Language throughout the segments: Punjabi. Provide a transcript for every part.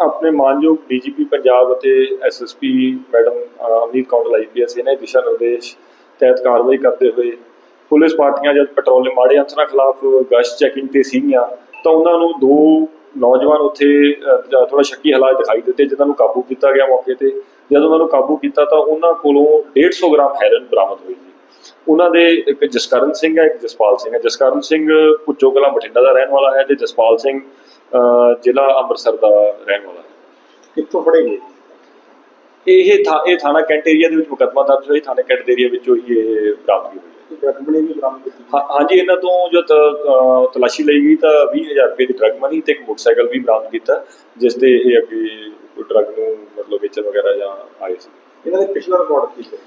ਆਪਣੇ ਮਾਨਯੋਗ ਡੀਜੀਪੀ ਪੰਜਾਬ ਅਤੇ SSP madam Amneet Kondal IPS ਇਹਨਾਂ ਦੇ ਦਿਸ਼ਾ ਨਿਰਦੇਸ਼ ਤਹਿਤ ਕਾਰਵਾਈ ਕਰਦੇ ਹੋਏ ਪੁਲਿਸ ਪਾਰਟੀਆਂ ਜਦ ਪੈਟਰੋਲਿੰਗ ਮਾੜੇ ਅੰਸਰਾਂ ਖਿਲਾਫ ਗਸ਼ਤ ਚੈਕਿੰਗ ਤੇ ਸੀਗੀਆਂ, ਤਾਂ ਉਹਨਾਂ ਨੂੰ ਦੋ ਨੌਜਵਾਨ ਉੱਥੇ ਥੋੜਾ ਸ਼ੱਕੀ ਹਾਲਾਤ ਦਿਖਾਈ ਦਿੱਤੇ, ਜਿਨ੍ਹਾਂ ਨੂੰ ਕਾਬੂ ਕੀਤਾ ਗਿਆ ਮੌਕੇ ਤੇ। ਜਦ ਉਹਨਾਂ ਨੂੰ ਕਾਬੂ ਕੀਤਾ, ਤਾਂ ਉਹਨਾਂ ਕੋਲੋਂ 150 ਗ੍ਰਾਮ ਹੈਰਨ ਬਰਾਮਦ ਹੋਈ ਉਹਨਾਂ ਦੇ ਇੱਕ ਜਸਕਰਨ ਸਿੰਘ ਹੈ, ਇੱਕ ਜਸਪਾਲ ਸਿੰਘ ਹੈ। ਜਸਕਰਨ ਸਿੰਘ ਪੁੱਜੋ ਕਲਾਂ ਬਠਿੰਡਾ ਦਾ ਰਹਿਣ ਵਾਲਾ ਹੈ ਤੇ ਜਸਪਾਲ ਸਿੰਘ ਜ਼ਿਲ੍ਹਾ ਅੰਮ੍ਰਿਤਸਰ ਦਾ ਰਹਿਣ ਵਾਲਾ ਕਿੱਥੋਂ ਫੜੇ ਗਏ? ਇਹ ਥਾ ਇਹ ਥਾਣਾ ਕੈਂਟ ਏਰੀਆ ਦੇ ਵਿੱਚ ਮੁਕੱਦਮਾ ਦਰਜ ਹੋਇਆ। ਥਾਣਾ ਕੈਂਟ ਏਰੀਆ ਵਿੱਚੋਂ ਹੀ ਇਹ ਬਰਾਮਦਗੀ ਹੋਈ ਹੈ। ਡਰਗ ਬਣੇ ਵੀ ਬਰਾਮਦ ਕੀਤੀ ਹਾਂ- ਹਾਂਜੀ ਇਹਨਾਂ ਤੋਂ ਜੋ ਤਲਾਸ਼ੀ ਲਈ ਗਈ ਤਾਂ 20000 ਰੁਪਏ ਦੀ ਡਰਗ ਮਨੀ ਤੇ ਇੱਕ ਮੋਟਰਸਾਈਕਲ ਵੀ ਬਰਾਮਦ ਕੀਤਾ ਜਿਸ ਤੇ ਇਹ ਅੱਗੇ ਡਰਗ ਨੂੰ ਮਤਲਬ ਵੇਚਣ ਵਗੈਰਾ ਜਾਂ ਆਏ ਸੀ। ਇਹਨਾਂ ਦੇ ਪਿਛਲਾ ਰਿਕਾਰਡ ਕੀ ਹੈ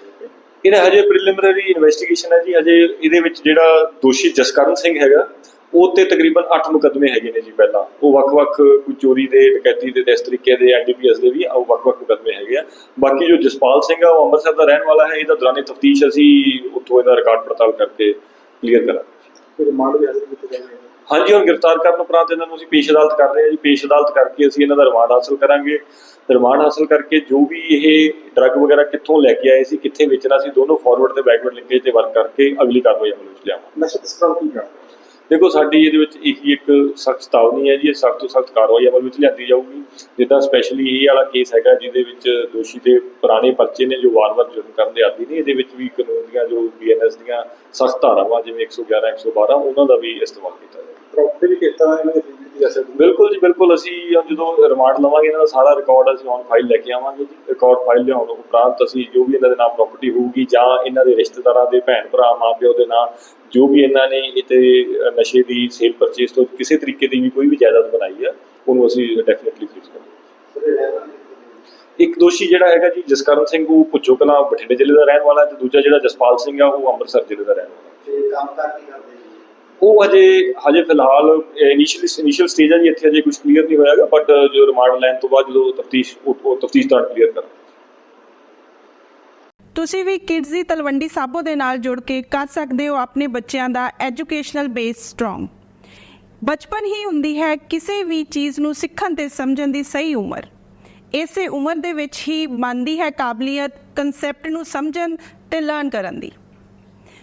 ਇਹਦਾ ਹਜੇ ਪ੍ਰੀਲਿਮਿਨਰੀ ਇਨਵੈਸਟੀਗੇਸ਼ਨ ਹੈ ਜੀ। ਹਜੇ ਇਹਦੇ ਵਿੱਚ ਜਿਹੜਾ ਦੋਸ਼ੀ ਜਸਕਰਨ ਸਿੰਘ ਹੈਗਾ ਉਹ ਤੇ ਤਕਰੀਬਨ 8 ਮੁਕੱਦਮੇ ਹੈਗੇ ਨੇ ਜੀ ਪਹਿਲਾਂ। ਉਹ ਵੱਖ-ਵੱਖ ਕੋਈ ਚੋਰੀ ਦੇ ਡਕੈਤੀ ਦੇ ਇਸ ਤਰੀਕੇ ਦੇ ਐਨਡੀਪੀਐਸ ਦੇ ਵੀ ਉਹ ਵੱਖ-ਵੱਖ ਮੁਕੱਦਮੇ ਹੈਗੇ ਆ। ਬਾਕੀ ਜੋ ਜਸਪਾਲ ਸਿੰਘ ਆ ਉਹ ਅੰਮ੍ਰਿਤਸਰ ਦਾ ਰਹਿਣ ਵਾਲਾ ਹੈ ਇਹਦਾ ਦੌਰਾਨੇ ਤਫਤੀਸ਼ ਅਸੀਂ ਉੱਥੋਂ ਇਹਦਾ ਰਿਕਾਰਡ ਪੜਤਾਲ ਕਰਕੇ ਕਲੀਅਰ ਕਰਾਂਗੇ। ਫਿਰ ਰਿਮਾਂਡ ਵੀ ਹਾਜ਼ਰ ਕੀਤੇ ਜਾਣਗੇ ਹਾਂਜੀ ਹੁਣ ਗ੍ਰਿਫਤਾਰ ਕਰਨ ਉਪਰੰਤ ਇਹਨਾਂ ਨੂੰ ਅਸੀਂ ਪੇਸ਼ ਅਦਾਲਤ ਕਰ ਰਹੇ ਹਾਂ ਜੀ। ਪੇਸ਼ ਅਦਾਲਤ ਕਰਕੇ ਅਸੀਂ ਇਹਨਾਂ ਦਾ ਰਿਮਾਂਡ ਹਾਸਲ ਕਰਾਂਗੇ। ਰਿਮਾਂਡ ਹਾਸਲ ਕਰਕੇ ਜੋ ਵੀ ਇਹ ਡਰੱਗ ਵਗੈਰਾ ਕਿੱਥੋਂ ਲੈ ਕੇ ਆਏ ਸੀ ਕਿੱਥੇ ਵੇਚਣਾ ਸੀ ਦੋਨੋਂ ਫਾਰਵਰਡ ਤੇ ਬੈਕਵਰਡ ਲਿੰਕੇਜ ਤੇ ਵਰਕ ਕਰਕੇ ਅਗਲੀ ਕਾਰਵਾਈ ਅਮਲ ਵਿੱਚ ਲਿਆਵਾਂਗੇ। ਨਸ਼ੇ ਤਰ੍ਹਾਂ ਕੀ ਕਰਦੇ ਦੇਖੋ, ਸਾਡੀ ਇਹਦੇ ਵਿੱਚ ਇਹੀ ਇੱਕ ਸਖਤ ਚੇਤਾਵਨੀ ਹੈ ਜੀ, ਇਹ ਸਖਤ ਤੋਂ ਸਖਤ ਕਾਰਵਾਈ ਅਮਲ ਵਿੱਚ ਲਿਆਂਦੀ ਜਾਊਗੀ। ਜਿੱਦਾਂ ਸਪੈਸ਼ਲੀ ਇਹ ਵਾਲਾ ਕੇਸ ਹੈਗਾ, ਜਿਹਦੇ ਵਿੱਚ ਦੋਸ਼ੀ ਦੇ ਪੁਰਾਣੇ ਪਰਚੇ ਨੇ, ਜੋ ਵਾਰ-ਵਾਰ ਜੁਰਮ ਕਰਨ ਦੇ ਆਦੀ ਨੇ, ਇਹਦੇ ਵਿੱਚ ਵੀ ਕਾਨੂੰਨ ਦੀਆਂ, ਜੋ ਬੀਐਨਐਸ ਦੀਆਂ ਸਖਤ ਧਾਰਾਵਾਂ, ਜਿਵੇਂ 111 112 ਉਹਨਾਂ ਦਾ ਵੀ ਇਸਤੇਮਾਲ ਕੀਤਾ ਪ੍ਰਾਪਰਟੀ ਵੀ ਤਰ੍ਹਾਂ ਇਹਨਾਂ ਦੀ ਕੀਤੀ ਜਾ ਸਕਦੀ ਹੈ ਬਿਲਕੁਲ ਜੀ ਬਿਲਕੁਲ। ਅਸੀਂ ਜਦੋਂ ਰਿਮਾਂਡ ਲਵਾਂਗੇ ਇਹਨਾਂ ਦਾ ਸਾਰਾ ਰਿਕਾਰਡ ਅਸੀਂ ਔਨ ਫਾਈਲ ਲੈ ਕੇ ਆਵਾਂਗੇ ਜੀ। ਰਿਕਾਰਡ ਫਾਈਲ ਲਿਆਉਣ ਉਪਰੰਤ ਅਸੀਂ ਜੋ ਵੀ ਇਹਨਾਂ ਦੇ ਨਾਮ ਪ੍ਰਾਪਰਟੀ ਹੋਊਗੀ ਜਾਂ ਇਹਨਾਂ ਦੇ ਰਿਸ਼ਤੇਦਾਰਾਂ ਦੇ ਭੈਣ ਭਰਾ ਮਾਪਿਓ ਦੇ ਨਾਂ ਜੋ ਵੀ ਇਹਨਾਂ ਨੇ ਇਤੇ ਨਸ਼ੇ ਦੀ ਸੇਲ ਪਰਚੇਸ ਤੋਂ ਕਿਸੇ ਤਰੀਕੇ ਦੀ ਵੀ ਕੋਈ ਵੀ ਜਾਇਦਾਦ ਬਣਾਈ ਹੈ ਉਹਨੂੰ ਅਸੀਂ ਡੈਫੀਨਿਟਲੀ ਫੀਸ ਕਰਾਂਗੇ। ਇੱਕ ਦੋਸ਼ੀ ਜਿਹੜਾ ਹੈਗਾ ਜੀ ਜਸਕਰਨ ਸਿੰਘ ਉਹ ਪੁੱਛੋ ਕਲਾਂ ਬਠਿੰਡੇ ਜ਼ਿਲ੍ਹੇ ਦਾ ਰਹਿਣ ਵਾਲਾ ਤੇ ਦੂਜਾ ਜਿਹੜਾ ਜਸਪਾਲ ਸਿੰਘ ਆ ਉਹ ਅੰਮ੍ਰਿਤਸਰ ਜ਼ਿਲ੍ਹੇ ਦਾ ਰਹਿਣ ਵਾਲਾ ਹੈ ਤੇ ਕੰਮ ਕਰ ਕੀ ਕਰਦੇ ਜੀ ਉਹ ਹਜੇ ਹਜੇ ਫਿਲਹਾਲ ਇਨੀਸ਼ੀਅਲ ਇਨੀਸ਼ੀਅਲ ਸਟੇਜ ਹੈ ਜੀ, ਇੱਥੇ ਹਜੇ ਕੁਝ ਕਲੀਅਰ ਨਹੀਂ ਹੋਇਆਗਾ ਬਟ ਜੋ ਰਿਮਾਂਡ ਲੈਣ ਤੋਂ ਬਾਅਦ ਜਦੋਂ ਤਫਤੀਸ਼, ਉਹ ਤਫਤੀਸ਼ ਦਾ ਕਲੀਅਰ ਕਰ ਤੁਸੀਂ ਵੀ ਕਿਡਜ਼ ਦੀ ਤਲਵੰਡੀ ਸਾਬੋ ਦੇ ਨਾਲ ਜੁੜ ਕੇ ਕਰ ਸਕਦੇ ਹੋ ਆਪਣੇ ਬੱਚਿਆਂ ਦਾ ਐਜੂਕੇਸ਼ਨਲ ਬੇਸ ਸਟਰੋਂਗ ਬਚਪਨ ਹੀ ਹੁੰਦੀ ਹੈ ਕਿਸੇ ਵੀ ਚੀਜ਼ ਨੂੰ ਸਿੱਖਣ ਤੇ ਸਮਝਣ ਦੀ ਸਹੀ ਉਮਰ। ਇਸੇ ਉਮਰ ਦੇ ਵਿੱਚ ਹੀ ਬਣਦੀ ਹੈ ਕਾਬਲੀਅਤ ਕਨਸੈਪਟ ਨੂੰ ਸਮਝਣ ਤੇ ਲਰਨ ਕਰਨ ਦੀ।